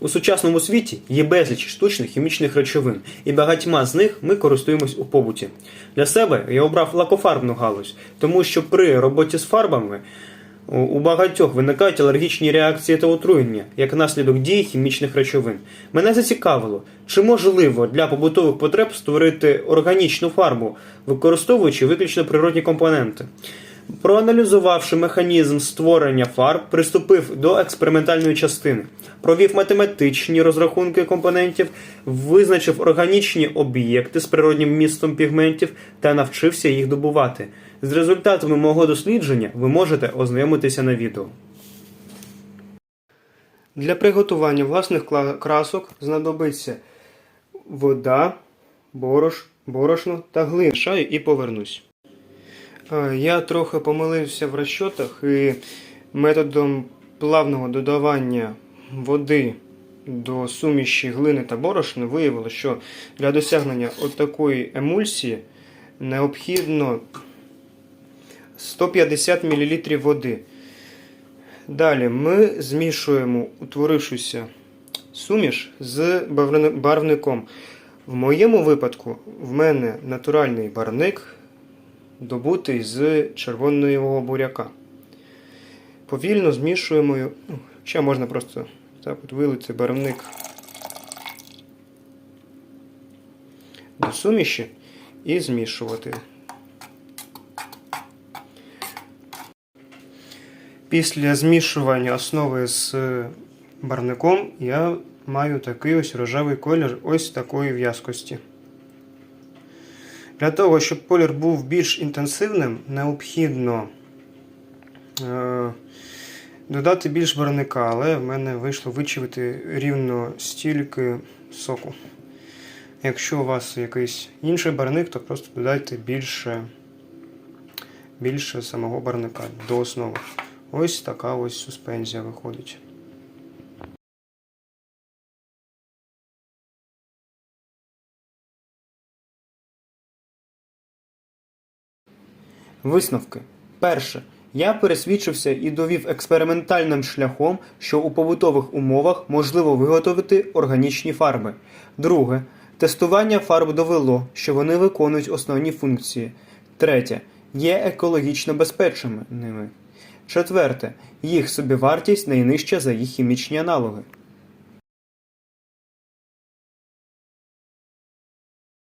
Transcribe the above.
У сучасному світі є безліч штучних хімічних речовин, і багатьма з них ми користуємось у побуті. Для себе я обрав лакофарбну галузь, тому що при роботі з фарбами у- багатьох виникають алергічні реакції та отруєння як наслідок дії хімічних речовин. Мене зацікавило, чи можливо для побутових потреб створити органічну фарбу, використовуючи виключно природні компоненти. Проаналізувавши механізм створення фарб, приступив до експериментальної частини, провів математичні розрахунки компонентів, визначив органічні об'єкти з природнім вмістом пігментів та навчився їх добувати. З результатами мого дослідження ви можете ознайомитися на відео. Для приготування власних красок знадобиться вода, борош, борошно та глина. Мішаю і повернусь. Е, Я трохи помилився в розчотах і методом плавного додавання води до суміші глини та борошна виявилося, що для досягнення отакої емульсії необхідно 150 мл води. Далі ми змішуємо утворившуся суміш з барвником. В моєму випадку в мене натуральний барвник добутий з червоного буряка. Повільно змішуємо. ну, Ще можна просто так от вилити барвник до суміші і змішувати. Після змішування основи з барвником я маю такий ось рожевий колір ось такої в'язкості. Для того, щоб колір був більш інтенсивним, необхідно е, додати більш барвника, але в мене вийшло вичавити рівно стільки соку. Якщо у вас якийсь інший барвник, то просто додайте більше, більше самого барвника до основи. Ось така ось суспензія виходить. Висновки. Перше. Я пересвідчився і довів експериментальним шляхом, що у побутових умовах можливо виготовити органічні фарби. Друге. Тестування фарб довело, що вони виконують основні функції. Третє. Є екологічно безпечними. Четверте. Їх собівартість найнижча за їх хімічні аналоги.